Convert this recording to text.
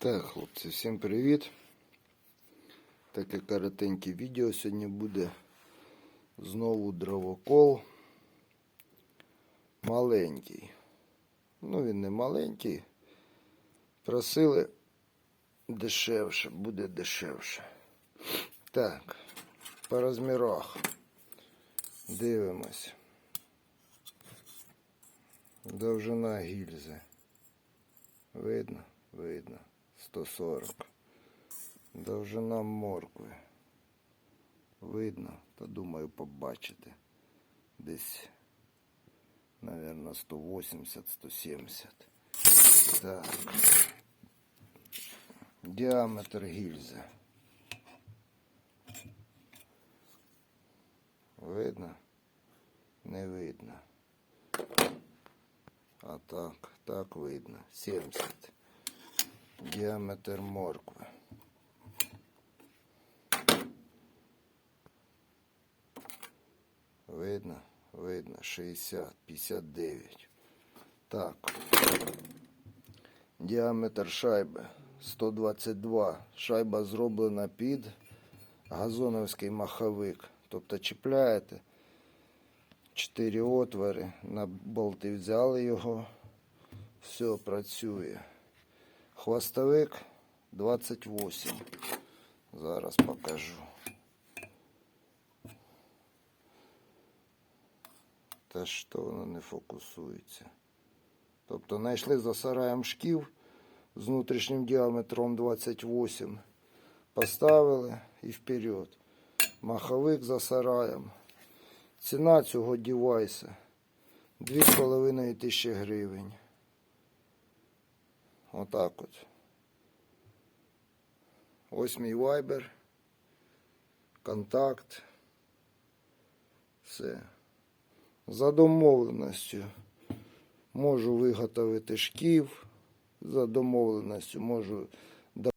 Так, хлопці, всім привіт. Таке коротеньке відео сьогодні буде. Знову дровокол. Маленький. Ну, він не маленький. Просили дешевше, буде дешевше. Так, по розмірах. Дивимось. Довжина гільзи. Видно? Видно. 140. Довжина моркви. Видно, то думаю побачите. Десь, наверное, 180-170. Так. Діаметр гільзи. Видно? Не видно. А так, так видно. 70. Діаметр моркви. Видно? Видно. 60, 59. Так. Діаметр шайби 122. Шайба зроблена під газоновський маховик. Тобто чіпляєте 4 отвори, на болти взяли його, все працює. Хвостовик 28. Зараз покажу. Та що воно не фокусується. Тобто знайшли за сараєм шків з внутрішнім діаметром 28. Поставили і вперед. Маховик за сараєм. Ціна цього девайса 2,5 тисячі гривень. Отак от. Ось мій вайбер. Контакт. Все. За домовленістю можу виготовити шків. За домовленістю можу